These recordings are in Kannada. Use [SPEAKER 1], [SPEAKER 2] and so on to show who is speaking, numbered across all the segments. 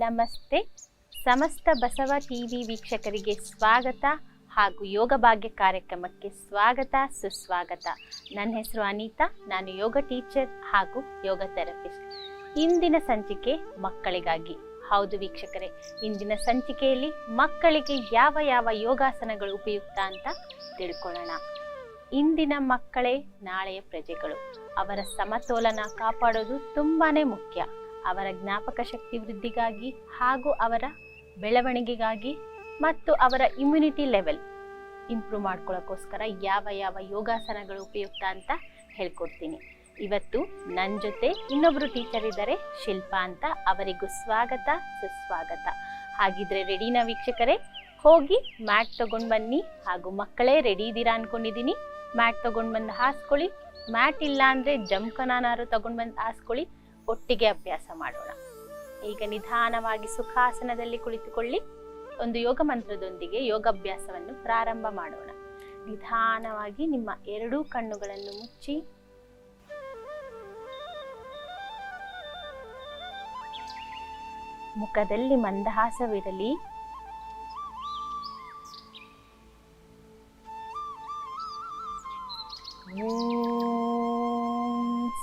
[SPEAKER 1] ನಮಸ್ತೆ ಸಮಸ್ತ ಬಸವ ಟಿವಿ ವೀಕ್ಷಕರಿಗೆ ಸ್ವಾಗತ ಹಾಗೂ ಯೋಗ ಭಾಗ್ಯ ಕಾರ್ಯಕ್ರಮಕ್ಕೆ ಸ್ವಾಗತ ಸುಸ್ವಾಗತ ನನ್ನ ಹೆಸರು ಅನಿತಾ ನಾನು ಯೋಗ ಟೀಚರ್ ಹಾಗೂ ಯೋಗ ಥೆರಪಿಸ್ಟ್ ಇಂದಿನ ಸಂಚಿಕೆ ಮಕ್ಕಳಿಗಾಗಿ ಹೌದು ವೀಕ್ಷಕರೇ ಇಂದಿನ ಸಂಚಿಕೆಯಲ್ಲಿ ಮಕ್ಕಳಿಗೆ ಯಾವ ಯಾವ ಯೋಗಾಸನಗಳು ಉಪಯುಕ್ತ ಅಂತ ತಿಳ್ಕೊಳ್ಳೋಣ ಇಂದಿನ ಮಕ್ಕಳೇ ನಾಳೆಯ ಪ್ರಜೆಗಳು ಅವರ ಸಮತೋಲನ ಕಾಪಾಡೋದು ತುಂಬಾ ಮುಖ್ಯ ಅವರ ಜ್ಞಾಪಕ ಶಕ್ತಿ ವೃದ್ಧಿಗಾಗಿ ಹಾಗೂ ಅವರ ಬೆಳವಣಿಗೆಗಾಗಿ ಮತ್ತು ಅವರ ಇಮ್ಯುನಿಟಿ ಲೆವೆಲ್ ಇಂಪ್ರೂವ್ ಮಾಡ್ಕೊಳ್ಳೋಕ್ಕೋಸ್ಕರ ಯಾವ ಯಾವ ಯೋಗಾಸನಗಳು ಉಪಯುಕ್ತ ಅಂತ ಹೇಳ್ಕೊಡ್ತೀನಿ ಇವತ್ತು ನನ್ನ ಜೊತೆ ಇನ್ನೊಬ್ಬರು ಟೀಚರ್ ಇದ್ದಾರೆ ಶಿಲ್ಪಾ ಅಂತ ಅವರಿಗೂ ಸ್ವಾಗತ ಸುಸ್ವಾಗತ ಹಾಗಿದ್ರೆ ರೆಡಿನ ವೀಕ್ಷಕರೇ ಹೋಗಿ ಮ್ಯಾಟ್ ತಗೊಂಡು ಬನ್ನಿ ಹಾಗೂ ಮಕ್ಕಳೇ ರೆಡಿ ಇದ್ದೀರಾ ಅನ್ಕೊಂಡಿದ್ದೀನಿ ಮ್ಯಾಟ್ ತಗೊಂಡು ಬಂದು ಹಾಸ್ಕೊಳ್ಳಿ ಮ್ಯಾಟ್ ಇಲ್ಲ ಅಂದರೆ ಜಮ್ಕನಾನಾರು ತಗೊಂಡು ಬಂದು ಹಾಸ್ಕೊಳ್ಳಿ ಒಟ್ಟಿಗೆ ಅಭ್ಯಾಸ ಮಾಡೋಣ ಈಗ ನಿಧಾನವಾಗಿ ಸುಖಾಸನದಲ್ಲಿ ಕುಳಿತುಕೊಳ್ಳಿ ಒಂದು ಯೋಗ ಮಂತ್ರದೊಂದಿಗೆ ಯೋಗಾಭ್ಯಾಸವನ್ನು ಪ್ರಾರಂಭ ಮಾಡೋಣ ನಿಧಾನವಾಗಿ ನಿಮ್ಮ ಎರಡೂ ಕಣ್ಣುಗಳನ್ನು ಮುಚ್ಚಿ ಮುಖದಲ್ಲಿ ಮಂದಹಾಸವಿರಲಿ ಓ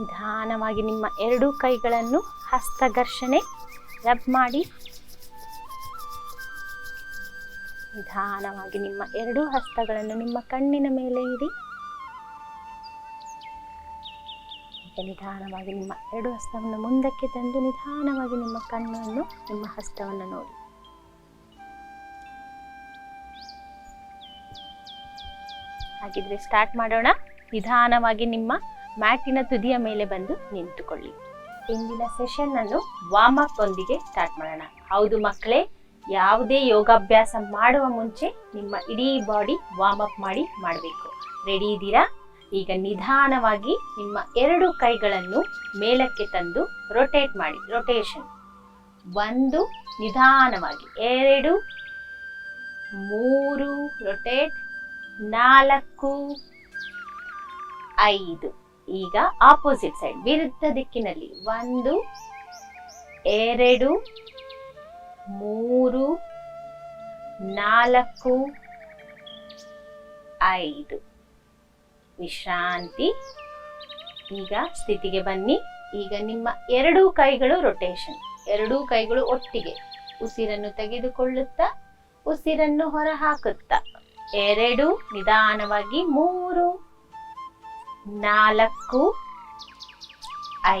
[SPEAKER 1] ನಿಧಾನವಾಗಿ ನಿಮ್ಮ ಎರಡೂ ಕೈಗಳನ್ನು ಹಸ್ತಘರ್ಷಣೆ ರಬ್ ಮಾಡಿ ನಿಧಾನವಾಗಿ ನಿಮ್ಮ ಎರಡೂ ಹಸ್ತಗಳನ್ನು ನಿಮ್ಮ ಕಣ್ಣಿನ ಮೇಲೆ ಇಡಿ ನಿಧಾನವಾಗಿ ನಿಮ್ಮ ಎರಡು ಹಸ್ತವನ್ನು ಮುಂದಕ್ಕೆ ತಂದು ನಿಧಾನವಾಗಿ ನಿಮ್ಮ ಕಣ್ಣನ್ನು ನಿಮ್ಮ ಹಸ್ತವನ್ನು ನೋಡಿ ಹಾಗಿದ್ರೆ ಸ್ಟಾರ್ಟ್ ಮಾಡೋಣ ನಿಧಾನವಾಗಿ ನಿಮ್ಮ ಮ್ಯಾಟಿನ ತುದಿಯ ಮೇಲೆ ಬಂದು ನಿಂತುಕೊಳ್ಳಿ ಇಂದಿನ ಸೆಷನ್ ಅನ್ನು ವಾರ್ಮ್ ಅಪ್ ಒಂದಿಗೆ ಸ್ಟಾರ್ಟ್ ಮಾಡೋಣ ಹೌದು ಮಕ್ಕಳೇ ಯಾವುದೇ ಯೋಗಾಭ್ಯಾಸ ಮಾಡುವ ಮುಂಚೆ ನಿಮ್ಮ ಇಡೀ ಬಾಡಿ ವಾರ್ಮ್ ಅಪ್ ಮಾಡಿ ಮಾಡಬೇಕು ರೆಡಿ ಇದ್ದೀರಾ ಈಗ ನಿಧಾನವಾಗಿ ನಿಮ್ಮ ಎರಡು ಕೈಗಳನ್ನು ಮೇಲಕ್ಕೆ ತಂದು ರೊಟೇಟ್ ಮಾಡಿ ರೊಟೇಷನ್ ಒಂದು ನಿಧಾನವಾಗಿ ಎರಡು ಮೂರು ರೊಟೇಟ್ ನಾಲ್ಕು ಐದು ಈಗ ಆಪೋಸಿಟ್ ಸೈಡ್ ವಿರುದ್ಧ ದಿಕ್ಕಿನಲ್ಲಿ ಒಂದು ಎರಡು ಮೂರು ನಾಲ್ಕು ಐದು ವಿಶ್ರಾಂತಿ ಈಗ ಸ್ಥಿತಿಗೆ ಬನ್ನಿ ಈಗ ನಿಮ್ಮ ಎರಡೂ ಕೈಗಳು ರೊಟೇಷನ್ ಎರಡೂ ಕೈಗಳು ಒಟ್ಟಿಗೆ ಉಸಿರನ್ನು ತೆಗೆದುಕೊಳ್ಳುತ್ತಾ ಉಸಿರನ್ನು ಹೊರಹಾಕುತ್ತ ಎರಡು ನಿಧಾನವಾಗಿ ಮೂರು ನಾಲ್ಕು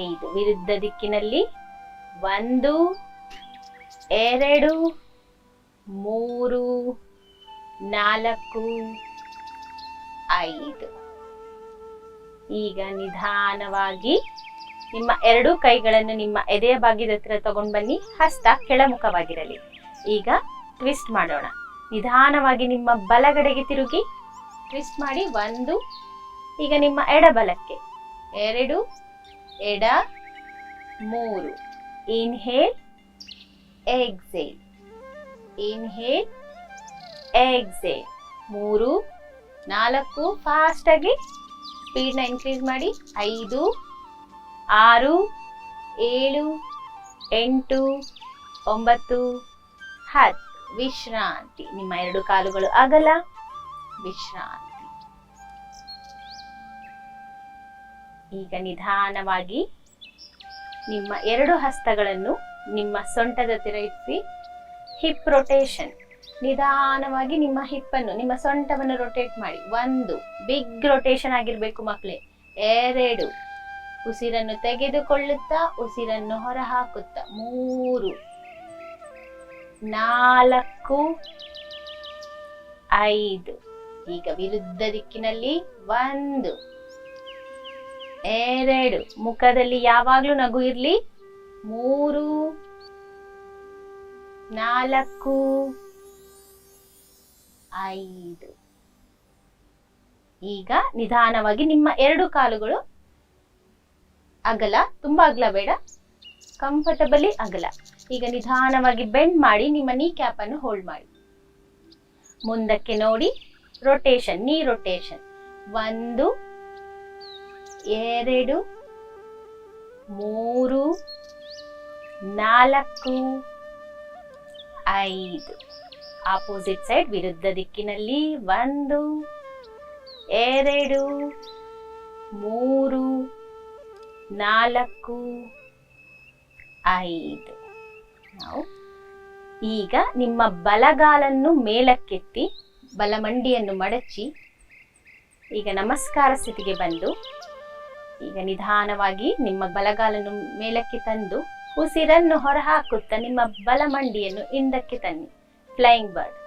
[SPEAKER 1] ಐದು ವಿರುದ್ಧ ದಿಕ್ಕಿನಲ್ಲಿ ಒಂದು ಎರಡು ಮೂರು ನಾಲ್ಕು ಐದು ಈಗ ನಿಧಾನವಾಗಿ ನಿಮ್ಮ ಎರಡೂ ಕೈಗಳನ್ನು ನಿಮ್ಮ ಎದೆಯ ಭಾಗ್ಯದ ಹತ್ರ ತಗೊಂಡು ಬನ್ನಿ ಹಸ್ತ ಕೆಳಮುಖವಾಗಿರಲಿ ಈಗ ಟ್ವಿಸ್ಟ್ ಮಾಡೋಣ ನಿಧಾನವಾಗಿ ನಿಮ್ಮ ಬಲಗಡೆಗೆ ತಿರುಗಿ ಟ್ವಿಸ್ಟ್ ಮಾಡಿ ಒಂದು ಈಗ ನಿಮ್ಮ ಎಡಬಲಕ್ಕೆ ಎರಡು ಎಡ ಮೂರು ಇನ್ಹೇಲ್ ಎಕ್ಸೇಲ್ ಇನ್ಹೇಲ್ ಎಕ್ಸೇಲ್ ಮೂರು ನಾಲ್ಕು ಫಾಸ್ಟಾಗಿ ಆಗಿ ಸ್ಪೀಡ್ನ ಇನ್ಕ್ರೀಸ್ ಮಾಡಿ ಐದು ಆರು ಏಳು ಎಂಟು ಒಂಬತ್ತು ಹತ್ತು ವಿಶ್ರಾಂತಿ ನಿಮ್ಮ ಎರಡು ಕಾಲುಗಳು ಆಗಲ್ಲ ವಿಶ್ರಾಂತಿ ಈಗ ನಿಧಾನವಾಗಿ ನಿಮ್ಮ ಎರಡು ಹಸ್ತಗಳನ್ನು ನಿಮ್ಮ ಸೊಂಟದ ಹತ್ತಿರ ಹಿಪ್ ರೊಟೇಷನ್ ನಿಧಾನವಾಗಿ ನಿಮ್ಮ ಹಿಪ್ಪನ್ನು ನಿಮ್ಮ ಸೊಂಟವನ್ನು ರೊಟೇಟ್ ಮಾಡಿ ಒಂದು ಬಿಗ್ ರೊಟೇಷನ್ ಆಗಿರ್ಬೇಕು ಮಕ್ಕಳೇ ಎರಡು ಉಸಿರನ್ನು ತೆಗೆದುಕೊಳ್ಳುತ್ತಾ ಉಸಿರನ್ನು ಹೊರಹಾಕುತ್ತಾ ಮೂರು ನಾಲ್ಕು ಐದು ಈಗ ವಿರುದ್ಧ ದಿಕ್ಕಿನಲ್ಲಿ ಒಂದು ಎರಡು ಮುಖದಲ್ಲಿ ಯಾವಾಗ್ಲೂ ನಗು ಇರ್ಲಿ ಮೂರು ನಾಲ್ಕು ಐದು ಈಗ ನಿಧಾನವಾಗಿ ನಿಮ್ಮ ಎರಡು ಕಾಲುಗಳು ಅಗಲ ತುಂಬಾ ಅಗಲ ಬೇಡ ಕಂಫರ್ಟಬಲಿ ಅಗಲ ಈಗ ನಿಧಾನವಾಗಿ ಬೆಂಡ್ ಮಾಡಿ ನಿಮ್ಮ ನೀ ಕ್ಯಾಪ್ ಅನ್ನು ಹೋಲ್ಡ್ ಮಾಡಿ ಮುಂದಕ್ಕೆ ನೋಡಿ ರೊಟೇಷನ್ ನೀ ರೊಟೇಷನ್ ಒಂದು ಎರಡು ಮೂರು ನಾಲ್ಕು ಐದು ಆಪೋಸಿಟ್ ಸೈಡ್ ವಿರುದ್ಧ ದಿಕ್ಕಿನಲ್ಲಿ ಒಂದು ಎರಡು ಮೂರು ನಾಲ್ಕು ಐದು ನಾವು ಈಗ ನಿಮ್ಮ ಬಲಗಾಲನ್ನು ಮೇಲಕ್ಕೆತ್ತಿ ಬಲಮಂಡಿಯನ್ನು ಮಡಚಿ ಈಗ ನಮಸ್ಕಾರ ಸ್ಥಿತಿಗೆ ಬಂದು ಈಗ ನಿಧಾನವಾಗಿ ನಿಮ್ಮ ಬಲಗಾಲನ್ನು ಮೇಲಕ್ಕೆ ತಂದು ಉಸಿರನ್ನು ಹೊರಹಾಕುತ್ತಾ ನಿಮ್ಮ ಬಲ ಮಂಡಿಯನ್ನು ಹಿಂದಕ್ಕೆ ತನ್ನಿ ಫ್ಲೈಯಿಂಗ್ ಬರ್ಡ್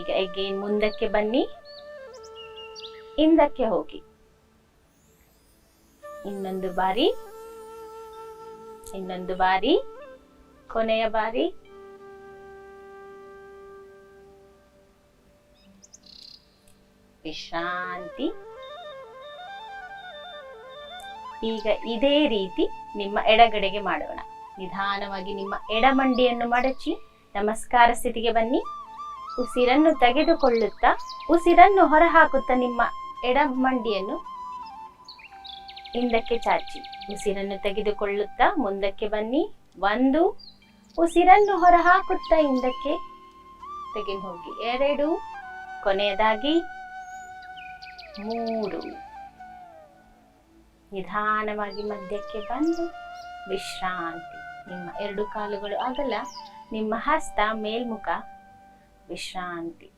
[SPEAKER 1] ಈಗ ಎಗೇನ್ ಮುಂದಕ್ಕೆ ಬನ್ನಿ ಹಿಂದಕ್ಕೆ ಹೋಗಿ ಇನ್ನೊಂದು ಬಾರಿ ಇನ್ನೊಂದು ಬಾರಿ ಕೊನೆಯ ಬಾರಿ ವಿಶ್ರಾಂತಿ ಈಗ ಇದೇ ರೀತಿ ನಿಮ್ಮ ಎಡಗಡೆಗೆ ಮಾಡೋಣ ನಿಧಾನವಾಗಿ ನಿಮ್ಮ ಎಡಮಂಡಿಯನ್ನು ಮಡಚಿ ನಮಸ್ಕಾರ ಸ್ಥಿತಿಗೆ ಬನ್ನಿ ಉಸಿರನ್ನು ತೆಗೆದುಕೊಳ್ಳುತ್ತಾ ಉಸಿರನ್ನು ಹೊರಹಾಕುತ್ತಾ ನಿಮ್ಮ ಎಡಮಂಡಿಯನ್ನು ಹಿಂದಕ್ಕೆ ಚಾಚಿ ಉಸಿರನ್ನು ತೆಗೆದುಕೊಳ್ಳುತ್ತಾ ಮುಂದಕ್ಕೆ ಬನ್ನಿ ಒಂದು ಉಸಿರನ್ನು ಹೊರಹಾಕುತ್ತಾ ಹಿಂದಕ್ಕೆ ತೆಗೆದು ಹೋಗಿ ಎರಡು ಕೊನೆಯದಾಗಿ ಮೂರು ನಿಧಾನವಾಗಿ ಮಧ್ಯಕ್ಕೆ ಬಂದು ವಿಶ್ರಾಂತಿ ನಿಮ್ಮ ಎರಡು ಕಾಲುಗಳು ಆಗಲ್ಲ ನಿಮ್ಮ ಹಸ್ತ ಮೇಲ್ಮುಖ ವಿಶ್ರಾಂತಿ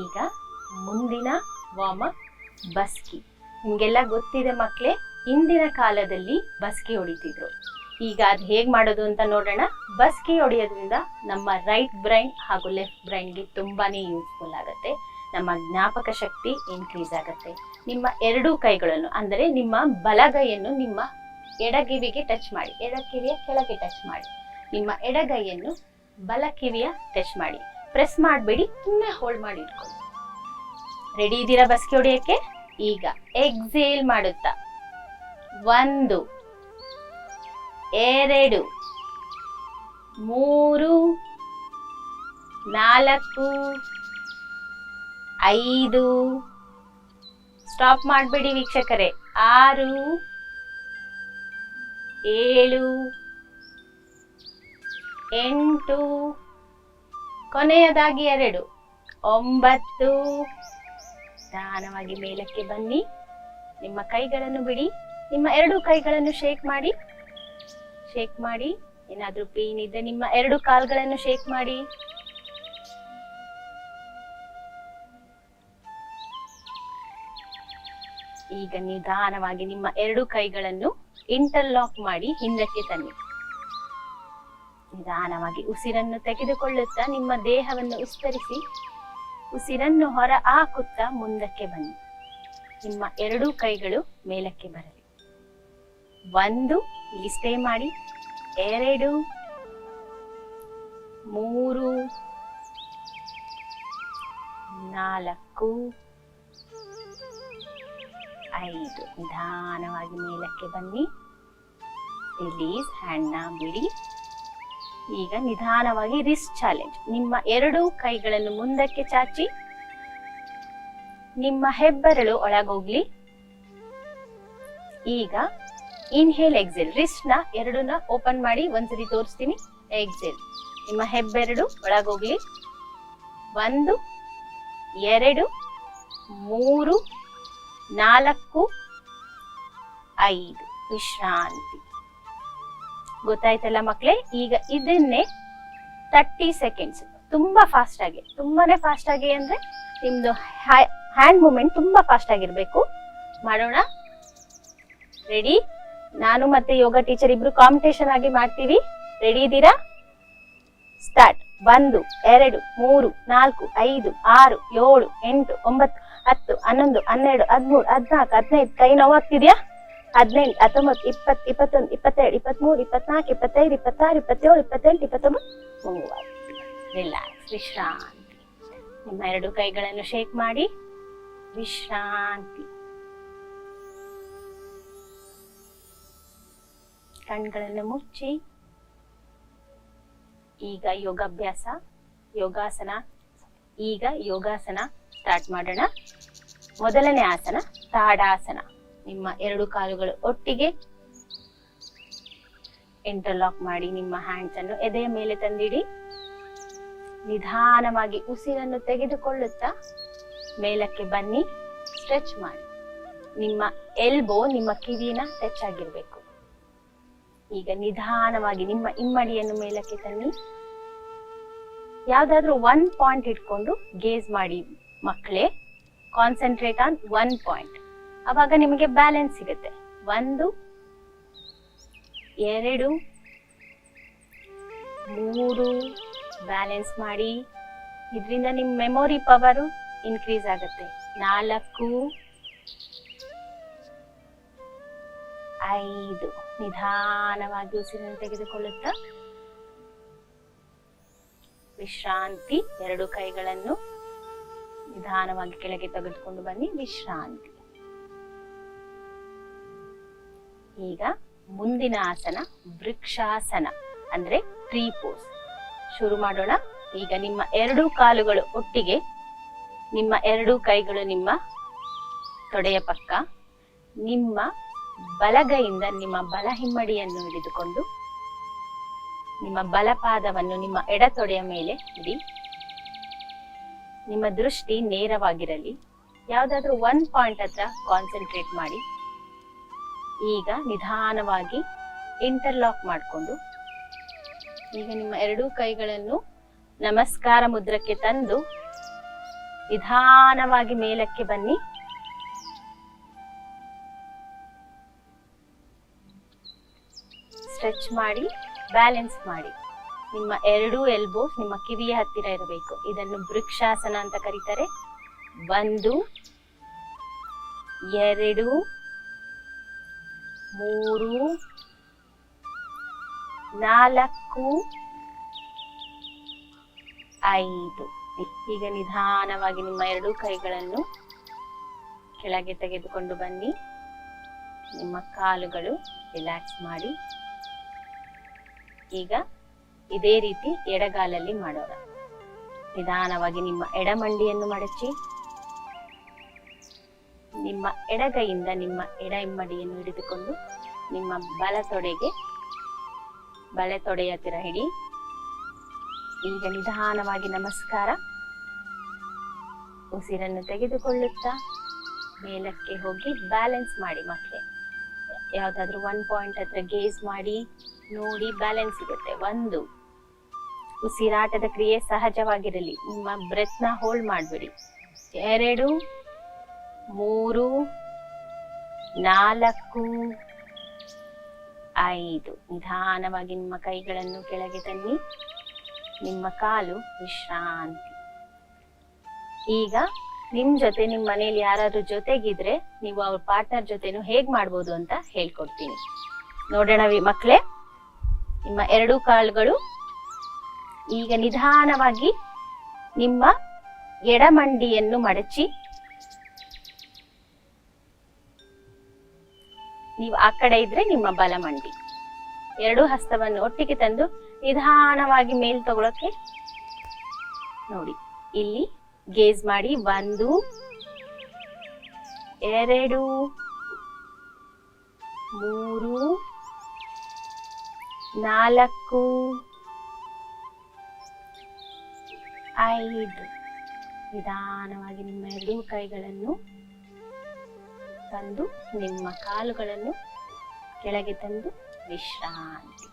[SPEAKER 1] ಈಗ ಮುಂದಿನ ವಾಮ ಬಸ್ಕಿ ನಿಮಗೆಲ್ಲ ಗೊತ್ತಿದೆ ಮಕ್ಕಳೇ ಇಂದಿನ ಕಾಲದಲ್ಲಿ ಬಸ್ಕಿ ಹೊಡಿತಿದ್ರು ಈಗ ಅದು ಹೇಗೆ ಮಾಡೋದು ಅಂತ ನೋಡೋಣ ಬಸ್ಕಿ ಹೊಡೆಯೋದ್ರಿಂದ ನಮ್ಮ ರೈಟ್ ಬ್ರೈನ್ ಹಾಗೂ ಲೆಫ್ಟ್ ಬ್ರೈನ್ಗೆ ತುಂಬಾ ಯೂಸ್ಫುಲ್ ಆಗುತ್ತೆ ನಮ್ಮ ಜ್ಞಾಪಕ ಶಕ್ತಿ ಇನ್ಕ್ರೀಸ್ ಆಗುತ್ತೆ ನಿಮ್ಮ ಎರಡೂ ಕೈಗಳನ್ನು ಅಂದರೆ ನಿಮ್ಮ ಬಲಗೈಯನ್ನು ನಿಮ್ಮ ಎಡಗಿವಿಗೆ ಟಚ್ ಮಾಡಿ ಎಡಕಿವಿಯ ಕೆಳಗೆ ಟಚ್ ಮಾಡಿ ನಿಮ್ಮ ಎಡಗೈಯನ್ನು ಬಲ ಕಿವಿಯ ಟಚ್ ಮಾಡಿ ಪ್ರೆಸ್ ಮಾಡಬೇಡಿ ಸುಮ್ಮನೆ ಹೋಲ್ಡ್ ಮಾಡಿ ಇಟ್ಕೊಳ್ಳಿ ರೆಡಿ ಇದ್ದೀರಾ ಬಸ್ಗೆ ಹೊಡೆಯೋಕ್ಕೆ ಈಗ ಎಕ್ಸೇಲ್ ಮಾಡುತ್ತಾ ಒಂದು ಎರಡು ಮೂರು ನಾಲ್ಕು ಐದು ಸ್ಟಾಪ್ ಮಾಡಿಬಿಡಿ ವೀಕ್ಷಕರೇ ಆರು ಏಳು ಎಂಟು ಕೊನೆಯದಾಗಿ ಎರಡು ಒಂಬತ್ತು ನಿಧಾನವಾಗಿ ಮೇಲಕ್ಕೆ ಬನ್ನಿ ನಿಮ್ಮ ಕೈಗಳನ್ನು ಬಿಡಿ ನಿಮ್ಮ ಎರಡು ಕೈಗಳನ್ನು ಶೇಕ್ ಮಾಡಿ ಶೇಕ್ ಮಾಡಿ ಏನಾದ್ರೂ ಪೇನ್ ಇದೆ ನಿಮ್ಮ ಎರಡು ಕಾಲ್ಗಳನ್ನು ಶೇಕ್ ಮಾಡಿ ಈಗ ನಿಧಾನವಾಗಿ ನಿಮ್ಮ ಎರಡು ಕೈಗಳನ್ನು ಇಂಟರ್ಲಾಕ್ ಮಾಡಿ ಹಿಂದಕ್ಕೆ ತನ್ನಿ ನಿಧಾನವಾಗಿ ಉಸಿರನ್ನು ತೆಗೆದುಕೊಳ್ಳುತ್ತಾ ನಿಮ್ಮ ದೇಹವನ್ನು ಉಸ್ತರಿಸಿ ಉಸಿರನ್ನು ಹೊರ ಹಾಕುತ್ತಾ ಮುಂದಕ್ಕೆ ಬನ್ನಿ ನಿಮ್ಮ ಎರಡೂ ಕೈಗಳು ಮೇಲಕ್ಕೆ ಬರಲಿ ಒಂದು ಇಲ್ಲಿ ಸ್ಟೇ ಮಾಡಿ ಎರಡು ಮೂರು ನಾಲ್ಕು ಐದು ನಿಧಾನವಾಗಿ ಮೇಲಕ್ಕೆ ಬನ್ನಿ ರಿಲೀಸ್ ಹ್ಯಾಂಡ್ನ ಬಿಡಿ ಈಗ ನಿಧಾನವಾಗಿ ರಿಸ್ಕ್ ಚಾಲೆಂಜ್ ನಿಮ್ಮ ಎರಡು ಕೈಗಳನ್ನು ಮುಂದಕ್ಕೆ ಚಾಚಿ ನಿಮ್ಮ ಹೆಬ್ಬೆರಳು ಒಳಗೋಗ್ಲಿ ಈಗ ಇನ್ಹೇಲ್ ಎಕ್ಸೆಲ್ ರಿಸ್ಟ್ ನ ಎರಡನ್ನ ಓಪನ್ ಮಾಡಿ ಒಂದ್ಸರಿ ತೋರಿಸ್ತೀನಿ ಎಕ್ಸೆಲ್ ನಿಮ್ಮ ಹೆಬ್ಬೆರಡು ಒಳಗೋಗ್ಲಿ ಒಂದು ಎರಡು ಮೂರು ನಾಲ್ಕು ಐದು ವಿಶ್ರಾಂತಿ ಗೊತ್ತಾಯ್ತಲ್ಲ ಮಕ್ಕಳೇ ಈಗ ಇದನ್ನೇ ತರ್ಟಿ ಸೆಕೆಂಡ್ಸ್ ತುಂಬಾ ಫಾಸ್ಟ್ ಆಗಿ ತುಂಬಾನೇ ಫಾಸ್ಟ್ ಆಗಿ ಅಂದ್ರೆ ನಿಮ್ದು ಹ್ಯಾಂಡ್ ಮೂಮೆಂಟ್ ತುಂಬಾ ಫಾಸ್ಟ್ ಆಗಿರ್ಬೇಕು ಮಾಡೋಣ ರೆಡಿ ನಾನು ಮತ್ತೆ ಯೋಗ ಟೀಚರ್ ಇಬ್ರು ಕಾಂಪಿಟೇಷನ್ ಆಗಿ ಮಾಡ್ತೀವಿ ರೆಡಿ ಇದ್ದೀರಾ ಸ್ಟಾರ್ಟ್ ಒಂದು ಎರಡು ಮೂರು ನಾಲ್ಕು ಐದು ಆರು ಏಳು ಎಂಟು ಒಂಬತ್ತು ಹತ್ತು ಹನ್ನೊಂದು ಹನ್ನೆರಡು ಹದಿಮೂರು ಹದಿನಾಲ್ಕು ಹದಿನೈದು ಕೈ ನೋವು ಆಗ್ತಿದ್ಯಾ ಹದಿನೆಂಟು ಹತ್ತೊಂಬತ್ತು ಇಪ್ಪತ್ತು ಇಪ್ಪತ್ತೊಂದು ಇಪ್ಪತ್ತೆರಡು ಇಪ್ಪತ್ಮೂರು ಇಪ್ಪತ್ನಾಲ್ಕು ಇಪ್ಪತ್ತೈದು ಇಪ್ಪತ್ತಾರು ಇಪ್ಪತ್ತೇಳು ಇಪ್ಪತ್ತೆಂಟು ಇಪ್ಪತ್ತೊಂಬತ್ತು ಮೂವತ್ತು ವಿಶ್ರಾಂತಿ ನಿಮ್ಮ ಎರಡು ಕೈಗಳನ್ನು ಶೇಕ್ ಮಾಡಿ ವಿಶ್ರಾಂತಿ ಕಣ್ಗಳನ್ನು ಮುಚ್ಚಿ ಈಗ ಯೋಗಾಭ್ಯಾಸ ಯೋಗಾಸನ ಈಗ ಯೋಗಾಸನ ಸ್ಟಾರ್ಟ್ ಮಾಡೋಣ ಮೊದಲನೇ ಆಸನ ತಾಡಾಸನ ನಿಮ್ಮ ಎರಡು ಕಾಲುಗಳು ಒಟ್ಟಿಗೆ ಇಂಟರ್ಲಾಕ್ ಮಾಡಿ ನಿಮ್ಮ ಹ್ಯಾಂಡ್ಸ್ ಅನ್ನು ಎದೆಯ ಮೇಲೆ ತಂದಿಡಿ ನಿಧಾನವಾಗಿ ಉಸಿರನ್ನು ತೆಗೆದುಕೊಳ್ಳುತ್ತಾ ಮೇಲಕ್ಕೆ ಬನ್ನಿ ಸ್ಟ್ರೆಚ್ ಮಾಡಿ ನಿಮ್ಮ ಎಲ್ಬೋ ನಿಮ್ಮ ಕಿವಿನ ಟಚ್ ಆಗಿರ್ಬೇಕು ಈಗ ನಿಧಾನವಾಗಿ ನಿಮ್ಮ ಇಮ್ಮಡಿಯನ್ನು ಮೇಲಕ್ಕೆ ತನ್ನಿ ಯಾವ್ದಾದ್ರು ಒನ್ ಪಾಯಿಂಟ್ ಇಟ್ಕೊಂಡು ಗೇಜ್ ಮಾಡಿ ಮಕ್ಕಳೇ ಕಾನ್ಸಂಟ್ರೇಟ್ ಆನ್ ಒನ್ ಪಾಯಿಂಟ್ ಅವಾಗ ನಿಮಗೆ ಬ್ಯಾಲೆನ್ಸ್ ಸಿಗುತ್ತೆ ಒಂದು ಎರಡು ಮೂರು ಬ್ಯಾಲೆನ್ಸ್ ಮಾಡಿ ಇದರಿಂದ ನಿಮ್ಮ ಮೆಮೊರಿ ಪವರು ಇನ್ಕ್ರೀಸ್ ಆಗುತ್ತೆ ನಾಲ್ಕು ಐದು ನಿಧಾನವಾಗಿ ಉಸಿರನ್ನು ತೆಗೆದುಕೊಳ್ಳುತ್ತಾ ವಿಶ್ರಾಂತಿ ಎರಡು ಕೈಗಳನ್ನು ನಿಧಾನವಾಗಿ ಕೆಳಗೆ ತೆಗೆದುಕೊಂಡು ಬನ್ನಿ ವಿಶ್ರಾಂತಿ ಈಗ ಮುಂದಿನ ಆಸನ ವೃಕ್ಷಾಸನ ಅಂದ್ರೆ ಟ್ರೀ ಪೋಸ್ ಶುರು ಮಾಡೋಣ ಈಗ ನಿಮ್ಮ ಎರಡು ಕಾಲುಗಳು ಒಟ್ಟಿಗೆ ನಿಮ್ಮ ಎರಡು ಕೈಗಳು ನಿಮ್ಮ ತೊಡೆಯ ಪಕ್ಕ ನಿಮ್ಮ ಬಲಗೈಯಿಂದ ನಿಮ್ಮ ಬಲ ಹಿಮ್ಮಡಿಯನ್ನು ಹಿಡಿದುಕೊಂಡು ನಿಮ್ಮ ಬಲಪಾದವನ್ನು ನಿಮ್ಮ ಎಡತೊಡೆಯ ಮೇಲೆ ಇಡಿ ನಿಮ್ಮ ದೃಷ್ಟಿ ನೇರವಾಗಿರಲಿ ಯಾವುದಾದ್ರೂ ಒನ್ ಪಾಯಿಂಟ್ ಹತ್ರ ಕಾನ್ಸಂಟ್ರೇಟ್ ಮಾಡಿ ಈಗ ನಿಧಾನವಾಗಿ ಇಂಟರ್ಲಾಕ್ ಮಾಡಿಕೊಂಡು ಈಗ ನಿಮ್ಮ ಎರಡೂ ಕೈಗಳನ್ನು ನಮಸ್ಕಾರ ಮುದ್ರಕ್ಕೆ ತಂದು ನಿಧಾನವಾಗಿ ಮೇಲಕ್ಕೆ ಬನ್ನಿ ಮಾಡಿ ಬ್ಯಾಲೆನ್ಸ್ ಮಾಡಿ ನಿಮ್ಮ ಎರಡೂ ಎಲ್ಬೋಸ್ ನಿಮ್ಮ ಕಿವಿಯ ಹತ್ತಿರ ಇರಬೇಕು ಇದನ್ನು ವೃಕ್ಷಾಸನ ಅಂತ ಕರೀತಾರೆ ಒಂದು ಎರಡು ಮೂರು ನಾಲ್ಕು ಐದು ಈಗ ನಿಧಾನವಾಗಿ ನಿಮ್ಮ ಎರಡು ಕೈಗಳನ್ನು ಕೆಳಗೆ ತೆಗೆದುಕೊಂಡು ಬನ್ನಿ ನಿಮ್ಮ ಕಾಲುಗಳು ರಿಲ್ಯಾಕ್ಸ್ ಮಾಡಿ ಈಗ ಇದೇ ರೀತಿ ಎಡಗಾಲಲ್ಲಿ ಮಾಡೋಣ ನಿಧಾನವಾಗಿ ನಿಮ್ಮ ಎಡಮಂಡಿಯನ್ನು ಮಡಚಿ ನಿಮ್ಮ ಎಡಗೈಯಿಂದ ನಿಮ್ಮ ಎಡ ಇಮ್ಮಡಿಯನ್ನು ಹಿಡಿದುಕೊಂಡು ನಿಮ್ಮ ಬಲ ತೊಡೆಗೆ ಬಲ ತೊಡೆಯ ಹತ್ತಿರ ಹಿಡಿ ಈಗ ನಿಧಾನವಾಗಿ ನಮಸ್ಕಾರ ಉಸಿರನ್ನು ತೆಗೆದುಕೊಳ್ಳುತ್ತಾ ಮೇಲಕ್ಕೆ ಹೋಗಿ ಬ್ಯಾಲೆನ್ಸ್ ಮಾಡಿ ಮಕ್ಕಳೇ ಯಾವ್ದಾದ್ರು ಒನ್ ಪಾಯಿಂಟ್ ಹತ್ರ ಗೇಸ್ ಮಾಡಿ ನೋಡಿ ಬ್ಯಾಲೆನ್ಸ್ ಸಿಗುತ್ತೆ ಒಂದು ಉಸಿರಾಟದ ಕ್ರಿಯೆ ಸಹಜವಾಗಿರಲಿ ನಿಮ್ಮ ಬ್ರೆತ್ನ ಹೋಲ್ಡ್ ಮಾಡಬೇಡಿ ಎರಡು ಮೂರು ನಾಲ್ಕು ಐದು ನಿಧಾನವಾಗಿ ನಿಮ್ಮ ಕೈಗಳನ್ನು ಕೆಳಗೆ ತನ್ನಿ ನಿಮ್ಮ ಕಾಲು ವಿಶ್ರಾಂತಿ ಈಗ ನಿಮ್ ಜೊತೆ ನಿಮ್ಮ ಮನೇಲಿ ಯಾರಾದ್ರೂ ಜೊತೆಗಿದ್ರೆ ನೀವು ಅವ್ರ ಪಾರ್ಟ್ನರ್ ಜೊತೆನು ಹೇಗ್ ಮಾಡ್ಬೋದು ಅಂತ ಹೇಳ್ಕೊಡ್ತೀನಿ ನೋಡೋಣ ಮಕ್ಕಳೇ ನಿಮ್ಮ ಎರಡು ಕಾಲುಗಳು ಈಗ ನಿಧಾನವಾಗಿ ನಿಮ್ಮ ಎಡಮಂಡಿಯನ್ನು ಮಡಚಿ ನೀವು ಆ ಕಡೆ ಇದ್ರೆ ನಿಮ್ಮ ಬಲಮಂಡಿ ಎರಡು ಹಸ್ತವನ್ನು ಒಟ್ಟಿಗೆ ತಂದು ನಿಧಾನವಾಗಿ ಮೇಲ್ ತಗೊಳಕ್ಕೆ ನೋಡಿ ಇಲ್ಲಿ ಗೇಜ್ ಮಾಡಿ ಒಂದು ಎರಡು ಮೂರು ನಾಲ್ಕು ಐದು ನಿಧಾನವಾಗಿ ನಿಮ್ಮ ಎರಡೂ ಕೈಗಳನ್ನು ತಂದು ನಿಮ್ಮ ಕಾಲುಗಳನ್ನು ಕೆಳಗೆ ತಂದು ವಿಶ್ರಾಂತಿ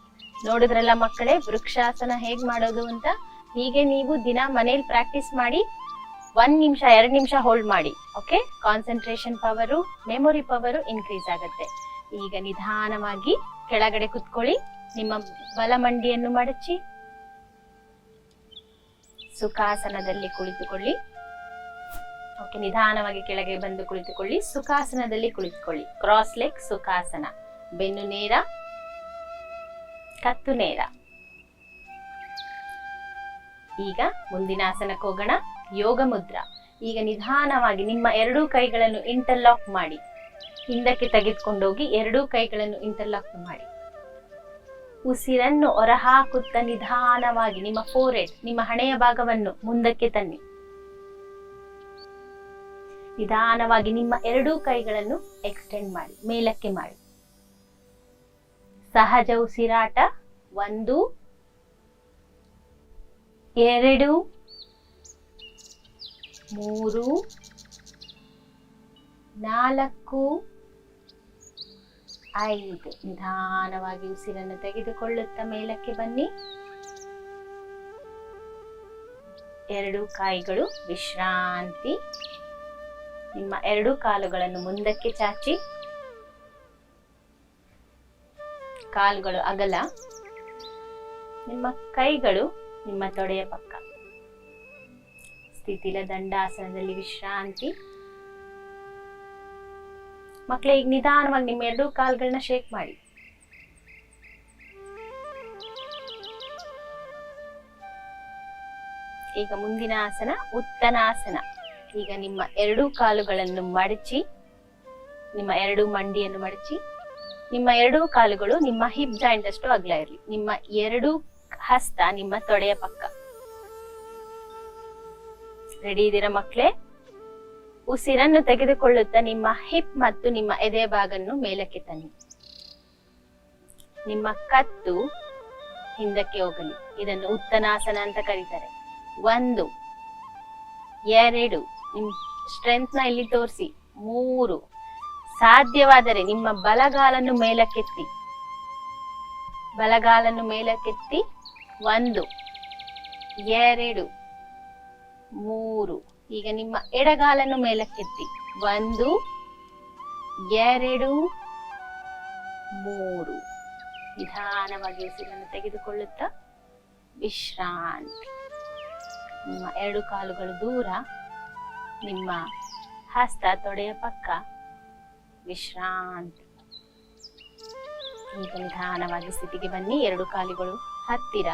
[SPEAKER 1] ನೋಡಿದ್ರಲ್ಲ ಮಕ್ಕಳೇ ವೃಕ್ಷಾಸನ ಹೇಗ್ ಮಾಡೋದು ಅಂತ ಹೀಗೆ ನೀವು ದಿನ ಮನೇಲಿ ಪ್ರಾಕ್ಟೀಸ್ ಮಾಡಿ ಒಂದ್ ನಿಮಿಷ ಎರಡ್ ನಿಮಿಷ ಹೋಲ್ಡ್ ಮಾಡಿ okay concentration power memory power increase ಆಗುತ್ತೆ ಈಗ ನಿಧಾನವಾಗಿ ಕೆಳಗಡೆ ಕುತ್ಕೊಳ್ಳಿ ನಿಮ್ಮ ಬಲಮಂಡಿಯನ್ನು ಮಡಚಿ ಸುಖಾಸನದಲ್ಲಿ ಕುಳಿತುಕೊಳ್ಳಿ ಓಕೆ ನಿಧಾನವಾಗಿ ಕೆಳಗೆ ಬಂದು ಕುಳಿತುಕೊಳ್ಳಿ ಸುಖಾಸನದಲ್ಲಿ ಕುಳಿತುಕೊಳ್ಳಿ ಕ್ರಾಸ್ ಲೆಗ್ ಸುಖಾಸನ ಬೆನ್ನು ನೇರ ಕತ್ತು ನೇರ ಈಗ ಮುಂದಿನ ಆಸನಕ್ಕೆ ಹೋಗೋಣ ಯೋಗ ಮುದ್ರ ಈಗ ನಿಧಾನವಾಗಿ ನಿಮ್ಮ ಎರಡೂ ಕೈಗಳನ್ನು ಇಂಟರ್ಲಾಕ್ ಮಾಡಿ ಹಿಂದಕ್ಕೆ ತೆಗೆದುಕೊಂಡೋಗಿ ಎರಡೂ ಕೈಗಳನ್ನು ಇಂಟರ್ಲಾಕ್ ಮಾಡಿ ಉಸಿರನ್ನು ಹೊರಹಾಕುತ್ತ ನಿಧಾನವಾಗಿ ನಿಮ್ಮ ಫೋರೆಡ್ ನಿಮ್ಮ ಹಣೆಯ ಭಾಗವನ್ನು ಮುಂದಕ್ಕೆ ತನ್ನಿ ನಿಧಾನವಾಗಿ ನಿಮ್ಮ ಎರಡೂ ಕೈಗಳನ್ನು ಎಕ್ಸ್ಟೆಂಡ್ ಮಾಡಿ ಮೇಲಕ್ಕೆ ಮಾಡಿ ಸಹಜ ಉಸಿರಾಟ ಒಂದು ಎರಡು ಮೂರು ನಾಲ್ಕು ಐದು ನಿಧಾನವಾಗಿ ಉಸಿರನ್ನು ತೆಗೆದುಕೊಳ್ಳುತ್ತಾ ಮೇಲಕ್ಕೆ ಬನ್ನಿ ಎರಡು ಕಾಯಿಗಳು ವಿಶ್ರಾಂತಿ ನಿಮ್ಮ ಎರಡು ಕಾಲುಗಳನ್ನು ಮುಂದಕ್ಕೆ ಚಾಚಿ ಕಾಲುಗಳು ಅಗಲ ನಿಮ್ಮ ಕೈಗಳು ನಿಮ್ಮ ತೊಡೆಯ ಪಕ್ಕ ಸ್ಥಿತಿಲ ದಂಡಾಸನದಲ್ಲಿ ವಿಶ್ರಾಂತಿ ಮಕ್ಳೆ ಈಗ ನಿಧಾನವಾಗಿ ನಿಮ್ಮ ಎರಡೂ ಕಾಲ್ಗಳನ್ನ ಶೇಕ್ ಮಾಡಿ ಈಗ ಮುಂದಿನ ಆಸನ ಉತ್ತನಾಸನ ಈಗ ನಿಮ್ಮ ಎರಡೂ ಕಾಲುಗಳನ್ನು ಮಡಚಿ ನಿಮ್ಮ ಎರಡು ಮಂಡಿಯನ್ನು ಮಡಚಿ ನಿಮ್ಮ ಎರಡೂ ಕಾಲುಗಳು ನಿಮ್ಮ ಹಿಪ್ ಜಾಯಿಂಟ್ ಅಷ್ಟು ಅಗ್ಲ ಇರಲಿ ನಿಮ್ಮ ಎರಡೂ ಹಸ್ತ ನಿಮ್ಮ ತೊಡೆಯ ಪಕ್ಕ ರೆಡಿ ಇದೀರಾ ಮಕ್ಕಳೇ ಉಸಿರನ್ನು ತೆಗೆದುಕೊಳ್ಳುತ್ತಾ ನಿಮ್ಮ ಹಿಪ್ ಮತ್ತು ನಿಮ್ಮ ಎದೆ ಭಾಗನ್ನು ಮೇಲಕ್ಕೆ ತನ್ನಿ ನಿಮ್ಮ ಕತ್ತು ಹಿಂದಕ್ಕೆ ಹೋಗಲಿ ಇದನ್ನು ಉತ್ತನಾಸನ ಅಂತ ಕರೀತಾರೆ ಒಂದು ಎರಡು ನಿಮ್ ಸ್ಟ್ರೆಂತ್ ನ ಇಲ್ಲಿ ತೋರಿಸಿ ಮೂರು ಸಾಧ್ಯವಾದರೆ ನಿಮ್ಮ ಬಲಗಾಲನ್ನು ಮೇಲಕ್ಕೆತ್ತಿ ಬಲಗಾಲನ್ನು ಮೇಲಕ್ಕೆತ್ತಿ ಒಂದು ಎರಡು ಮೂರು ಈಗ ನಿಮ್ಮ ಎಡಗಾಲನ್ನು ಮೇಲಕ್ಕೆತ್ತಿ ಒಂದು ಎರಡು ಮೂರು ನಿಧಾನವಾಗಿ ಉಸಿರನ್ನು ತೆಗೆದುಕೊಳ್ಳುತ್ತಾ ವಿಶ್ರಾಂತಿ ನಿಮ್ಮ ಎರಡು ಕಾಲುಗಳು ದೂರ ನಿಮ್ಮ ಹಸ್ತ ತೊಡೆಯ ಪಕ್ಕ ವಿಶ್ರಾಂತಿ ಈಗ ನಿಧಾನವಾಗಿ ಸ್ಥಿತಿಗೆ ಬನ್ನಿ ಎರಡು ಕಾಲುಗಳು ಹತ್ತಿರ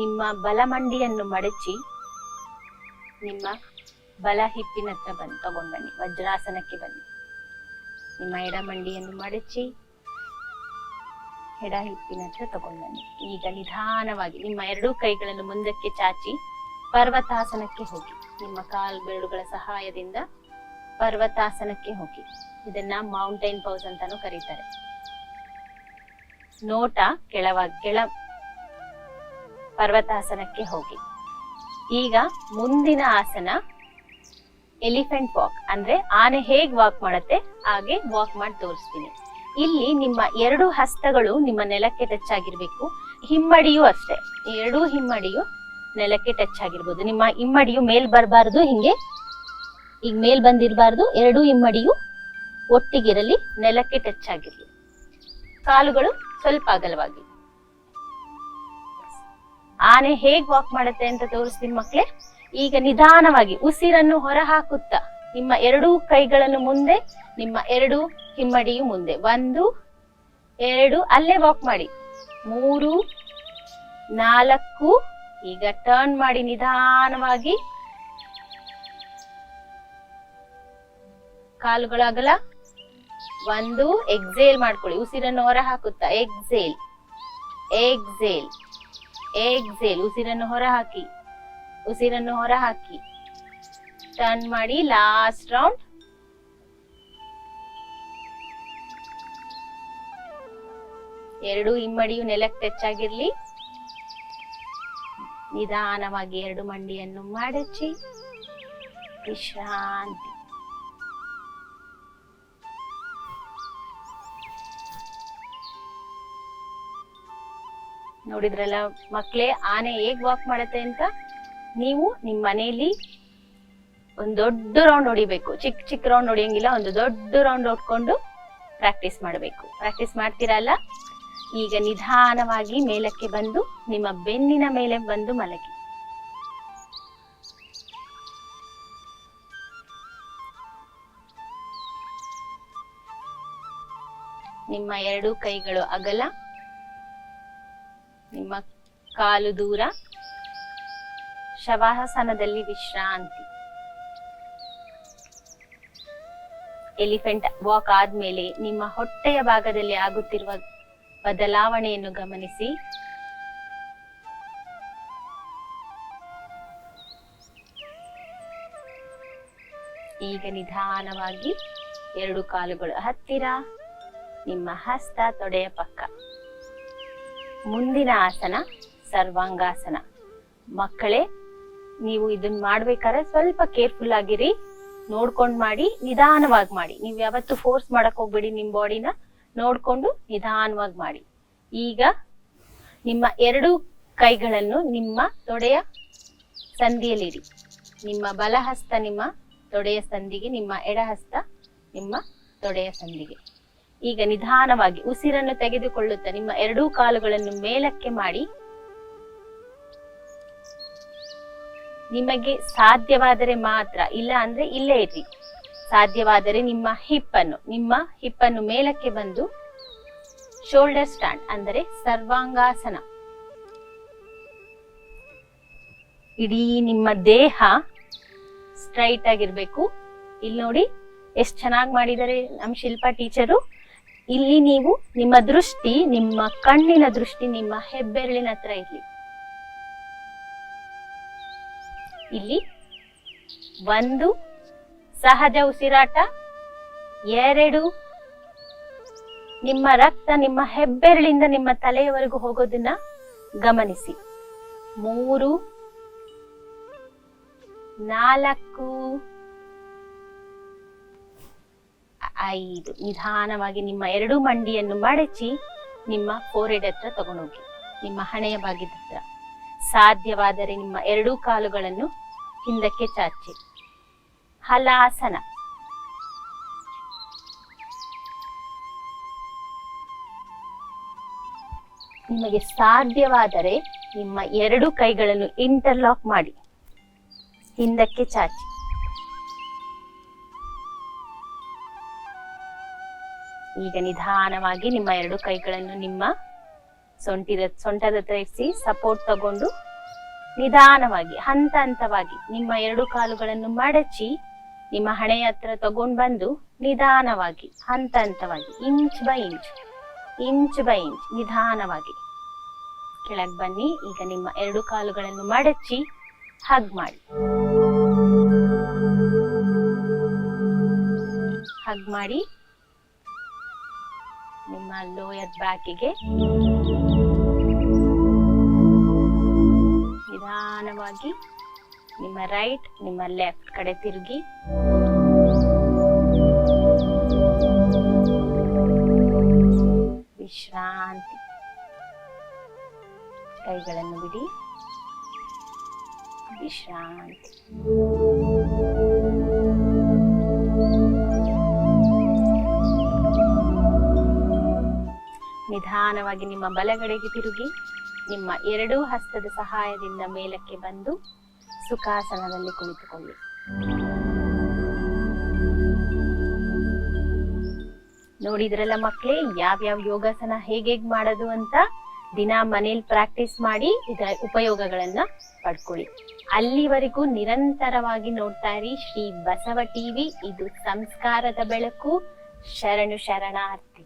[SPEAKER 1] ನಿಮ್ಮ ಬಲಮಂಡಿಯನ್ನು ಮಡಚಿ ನಿಮ್ಮ ಬಲ ಹಿಪ್ಪಿನ ಹತ್ರ ಬಂದು ತಗೊಂಡ್ ಬನ್ನಿ ವಜ್ರಾಸನಕ್ಕೆ ಬನ್ನಿ ನಿಮ್ಮ ಎಡ ಮಂಡಿಯನ್ನು ಮಡಚಿ ಎಡ ಹಿಪ್ಪಿನ ಹತ್ರ ತಗೊಂಡ್ ಬನ್ನಿ ಈಗ ನಿಧಾನವಾಗಿ ನಿಮ್ಮ ಎರಡೂ ಕೈಗಳನ್ನು ಮುಂದಕ್ಕೆ ಚಾಚಿ ಪರ್ವತಾಸನಕ್ಕೆ ಹೋಗಿ ನಿಮ್ಮ ಕಾಲ್ ಬೆರಳುಗಳ ಸಹಾಯದಿಂದ ಪರ್ವತಾಸನಕ್ಕೆ ಹೋಗಿ ಇದನ್ನ ಮೌಂಟೈನ್ ಪೌಸ್ ಅಂತಾನು ಕರೀತಾರೆ ನೋಟ ಕೆಳವಾಗಿ ಕೆಳ ಪರ್ವತಾಸನಕ್ಕೆ ಹೋಗಿ ಈಗ ಮುಂದಿನ ಆಸನ ಎಲಿಫೆಂಟ್ ವಾಕ್ ಅಂದ್ರೆ ಆನೆ ಹೇಗ್ ವಾಕ್ ಮಾಡುತ್ತೆ ಹಾಗೆ ವಾಕ್ ಮಾಡಿ ತೋರಿಸ್ತೀನಿ ಇಲ್ಲಿ ನಿಮ್ಮ ಎರಡು ಹಸ್ತಗಳು ನಿಮ್ಮ ನೆಲಕ್ಕೆ ಟಚ್ ಆಗಿರ್ಬೇಕು ಹಿಮ್ಮಡಿಯೂ ಅಷ್ಟೇ ಎರಡೂ ಹಿಮ್ಮಡಿಯು ನೆಲಕ್ಕೆ ಟಚ್ ಆಗಿರ್ಬೋದು ನಿಮ್ಮ ಹಿಮ್ಮಡಿಯು ಮೇಲ್ ಬರಬಾರ್ದು ಹಿಂಗೆ ಈಗ ಮೇಲ್ ಬಂದಿರಬಾರ್ದು ಎರಡೂ ಹಿಮ್ಮಡಿಯು ಒಟ್ಟಿಗಿರಲಿ ನೆಲಕ್ಕೆ ಟಚ್ ಆಗಿರಲಿ ಕಾಲುಗಳು ಸ್ವಲ್ಪ ಅಗಲವಾಗಿ ಆನೆ ಹೇಗ್ ವಾಕ್ ಮಾಡುತ್ತೆ ಅಂತ ತೋರಿಸ್ತೀನಿ ಮಕ್ಳೆ ಈಗ ನಿಧಾನವಾಗಿ ಉಸಿರನ್ನು ಹೊರ ಹಾಕುತ್ತಾ ನಿಮ್ಮ ಎರಡೂ ಕೈಗಳನ್ನು ಮುಂದೆ ನಿಮ್ಮ ಎರಡು ಹಿಮ್ಮಡಿಯು ಮುಂದೆ ಒಂದು ಎರಡು ಅಲ್ಲೇ ವಾಕ್ ಮಾಡಿ ಮೂರು ನಾಲ್ಕು ಈಗ ಟರ್ನ್ ಮಾಡಿ ನಿಧಾನವಾಗಿ ಕಾಲುಗಳಾಗಲ್ಲ ಒಂದು ಎಕ್ಸೇಲ್ ಮಾಡ್ಕೊಳ್ಳಿ ಉಸಿರನ್ನು ಹೊರ ಹಾಕುತ್ತಾ ಎಕ್ಸೇಲ್ ಎಕ್ಸೇಲ್ ಎಕ್ಸೇಲ್ ಉಸಿರನ್ನು ಹಾಕಿ ಉಸಿರನ್ನು ಹೊರಹಾಕಿ ಟರ್ನ್ ಮಾಡಿ ಲಾಸ್ಟ್ ರೌಂಡ್ ಎರಡು ಇಮ್ಮಡಿಯು ನೆಲಕ್ಕೆ ಟಚ್ ಆಗಿರ್ಲಿ ನಿಧಾನವಾಗಿ ಎರಡು ಮಂಡಿಯನ್ನು ಮಾಡಚ್ಚಿ ವಿಶ್ರಾಂತಿ ನೋಡಿದ್ರಲ್ಲ ಮಕ್ಳೇ ಆನೆ ಹೇಗ್ ವಾಕ್ ಮಾಡತ್ತೆ ಅಂತ ನೀವು ನಿಮ್ ಮನೆಯಲ್ಲಿ ಒಂದ್ ದೊಡ್ಡ ರೌಂಡ್ ಹೊಡಿಬೇಕು ಚಿಕ್ಕ ಚಿಕ್ಕ ರೌಂಡ್ ಹೊಡಿಯಂಗಿಲ್ಲ ಒಂದು ದೊಡ್ಡ ರೌಂಡ್ ಹೊಡ್ಕೊಂಡು ಪ್ರಾಕ್ಟೀಸ್ ಮಾಡಬೇಕು ಪ್ರಾಕ್ಟೀಸ್ ಮಾಡ್ತೀರಲ್ಲ ಈಗ ನಿಧಾನವಾಗಿ ಮೇಲಕ್ಕೆ ಬಂದು ನಿಮ್ಮ ಬೆನ್ನಿನ ಮೇಲೆ ಬಂದು ಮಲಗಿ ನಿಮ್ಮ ಎರಡು ಕೈಗಳು ಅಗಲ ನಿಮ್ಮ ಕಾಲು ದೂರ ಶವಾಸನದಲ್ಲಿ ವಿಶ್ರಾಂತಿ ಎಲಿಫೆಂಟ್ ವಾಕ್ ಆದ್ಮೇಲೆ ನಿಮ್ಮ ಹೊಟ್ಟೆಯ ಭಾಗದಲ್ಲಿ ಆಗುತ್ತಿರುವ ಬದಲಾವಣೆಯನ್ನು ಗಮನಿಸಿ ಈಗ ನಿಧಾನವಾಗಿ ಎರಡು ಕಾಲುಗಳು ಹತ್ತಿರ ನಿಮ್ಮ ಹಸ್ತ ತೊಡೆಯ ಪಕ್ಕ ಮುಂದಿನ ಆಸನ ಸರ್ವಾಂಗಾಸನ ಮಕ್ಕಳೇ ನೀವು ಇದನ್ನ ಮಾಡ್ಬೇಕಾದ್ರೆ ಸ್ವಲ್ಪ ಕೇರ್ಫುಲ್ ಆಗಿರಿ ನೋಡ್ಕೊಂಡ್ ಮಾಡಿ ನಿಧಾನವಾಗಿ ಮಾಡಿ ನೀವು ಯಾವತ್ತು ಫೋರ್ಸ್ ಮಾಡಕ್ ಹೋಗ್ಬೇಡಿ ನಿಮ್ ಬಾಡಿನ ನೋಡ್ಕೊಂಡು ನಿಧಾನವಾಗಿ ಮಾಡಿ ಈಗ ನಿಮ್ಮ ಎರಡು ಕೈಗಳನ್ನು ನಿಮ್ಮ ತೊಡೆಯ ಸಂದಿಯಲ್ಲಿಡಿ ನಿಮ್ಮ ಬಲಹಸ್ತ ನಿಮ್ಮ ತೊಡೆಯ ಸಂದಿಗೆ ನಿಮ್ಮ ಎಡಹಸ್ತ ನಿಮ್ಮ ತೊಡೆಯ ಸಂದಿಗೆ ಈಗ ನಿಧಾನವಾಗಿ ಉಸಿರನ್ನು ತೆಗೆದುಕೊಳ್ಳುತ್ತಾ ನಿಮ್ಮ ಎರಡೂ ಕಾಲುಗಳನ್ನು ಮೇಲಕ್ಕೆ ಮಾಡಿ ನಿಮಗೆ ಸಾಧ್ಯವಾದರೆ ಮಾತ್ರ ಇಲ್ಲ ಅಂದ್ರೆ ಇಲ್ಲೇ ಇರ್ರಿ ಸಾಧ್ಯವಾದರೆ ನಿಮ್ಮ ಹಿಪ್ಪನ್ನು ನಿಮ್ಮ ಹಿಪ್ಪನ್ನು ಮೇಲಕ್ಕೆ ಬಂದು ಶೋಲ್ಡರ್ ಸ್ಟ್ಯಾಂಡ್ ಅಂದರೆ ಸರ್ವಾಂಗಾಸನ ಇಡೀ ನಿಮ್ಮ ದೇಹ ಸ್ಟ್ರೈಟ್ ಆಗಿರ್ಬೇಕು ಇಲ್ಲಿ ನೋಡಿ ಎಷ್ಟು ಚೆನ್ನಾಗಿ ಮಾಡಿದ್ದಾರೆ ನಮ್ಮ ಶಿಲ್ಪಾ ಟೀಚರು ಇಲ್ಲಿ ನೀವು ನಿಮ್ಮ ದೃಷ್ಟಿ ನಿಮ್ಮ ಕಣ್ಣಿನ ದೃಷ್ಟಿ ನಿಮ್ಮ ಹೆಬ್ಬೆರಳಿನ ಹತ್ರ ಇರ್ಲಿ ಇಲ್ಲಿ ಒಂದು ಸಹಜ ಉಸಿರಾಟ ಎರಡು ನಿಮ್ಮ ರಕ್ತ ನಿಮ್ಮ ಹೆಬ್ಬೆರಳಿಂದ ನಿಮ್ಮ ತಲೆಯವರೆಗೂ ಹೋಗೋದನ್ನ ಗಮನಿಸಿ ಮೂರು ನಾಲ್ಕು ಐದು ನಿಧಾನವಾಗಿ ನಿಮ್ಮ ಎರಡು ಮಂಡಿಯನ್ನು ಮಡಚಿ ನಿಮ್ಮ ಫೋರೆಡ್ ಹತ್ರ ತಗೊಂಡೋಗಿ ನಿಮ್ಮ ಹಣೆಯ ಬಾಗಿದ ಹತ್ರ ಸಾಧ್ಯವಾದರೆ ನಿಮ್ಮ ಎರಡೂ ಕಾಲುಗಳನ್ನು ಹಿಂದಕ್ಕೆ ಚಾಚಿ ಹಲಾಸನ ನಿಮಗೆ ಸಾಧ್ಯವಾದರೆ ನಿಮ್ಮ ಎರಡು ಕೈಗಳನ್ನು ಇಂಟರ್ಲಾಕ್ ಮಾಡಿ ಹಿಂದಕ್ಕೆ ಚಾಚಿ ಈಗ ನಿಧಾನವಾಗಿ ನಿಮ್ಮ ಎರಡು ಕೈಗಳನ್ನು ನಿಮ್ಮ ಸೊಂಟಿದ ಸೊಂಟದ ಹತ್ರ ಇರಿಸಿ ಸಪೋರ್ಟ್ ತಗೊಂಡು ನಿಧಾನವಾಗಿ ಹಂತ ಹಂತವಾಗಿ ನಿಮ್ಮ ಎರಡು ಕಾಲುಗಳನ್ನು ಮಡಚಿ ನಿಮ್ಮ ಹಣೆಯ ಹತ್ರ ತಗೊಂಡು ಬಂದು ನಿಧಾನವಾಗಿ ಹಂತ ಹಂತವಾಗಿ inch by inch inch by inch ನಿಧಾನವಾಗಿ ಕೆಳಗೆ ಬನ್ನಿ ಈಗ ನಿಮ್ಮ ಎರಡು ಕಾಲುಗಳನ್ನು ಮಡಚಿ ಹಗ್ ಮಾಡಿ ಹಗ್ ಮಾಡಿ ನಿಮ್ಮ ಲೋಯರ್ ಬ್ಯಾಕಿಗೆ ನಿಧಾನವಾಗಿ ನಿಮ್ಮ ರೈಟ್ ನಿಮ್ಮ ಲೆಫ್ಟ್ ಕಡೆ ತಿರುಗಿ ವಿಶ್ರಾಂತಿ ಕೈಗಳನ್ನು ಬಿಡಿ ವಿಶ್ರಾಂತಿ ನಿಧಾನವಾಗಿ ನಿಮ್ಮ ಬಲಗಡೆಗೆ ತಿರುಗಿ ನಿಮ್ಮ ಎರಡೂ ಹಸ್ತದ ಸಹಾಯದಿಂದ ಮೇಲಕ್ಕೆ ಬಂದು ಸುಖಾಸನದಲ್ಲಿ ಕುಳಿತುಕೊಳ್ಳಿ ನೋಡಿದ್ರಲ್ಲ ಮಕ್ಕಳೇ ಯಾವ್ಯಾವ ಯೋಗಾಸನ ಹೇಗೆ ಮಾಡೋದು ಅಂತ ದಿನ ಮನೇಲಿ ಪ್ರಾಕ್ಟೀಸ್ ಮಾಡಿ ಇದರ ಉಪಯೋಗಗಳನ್ನ ಪಡ್ಕೊಳ್ಳಿ ಅಲ್ಲಿವರೆಗೂ ನಿರಂತರವಾಗಿ ನೋಡ್ತಾ ಇರಿ ಶ್ರೀ ಬಸವ ಟಿವಿ ಇದು ಸಂಸ್ಕಾರದ ಬೆಳಕು ಶರಣು ಶರಣಾರ್ಥಿ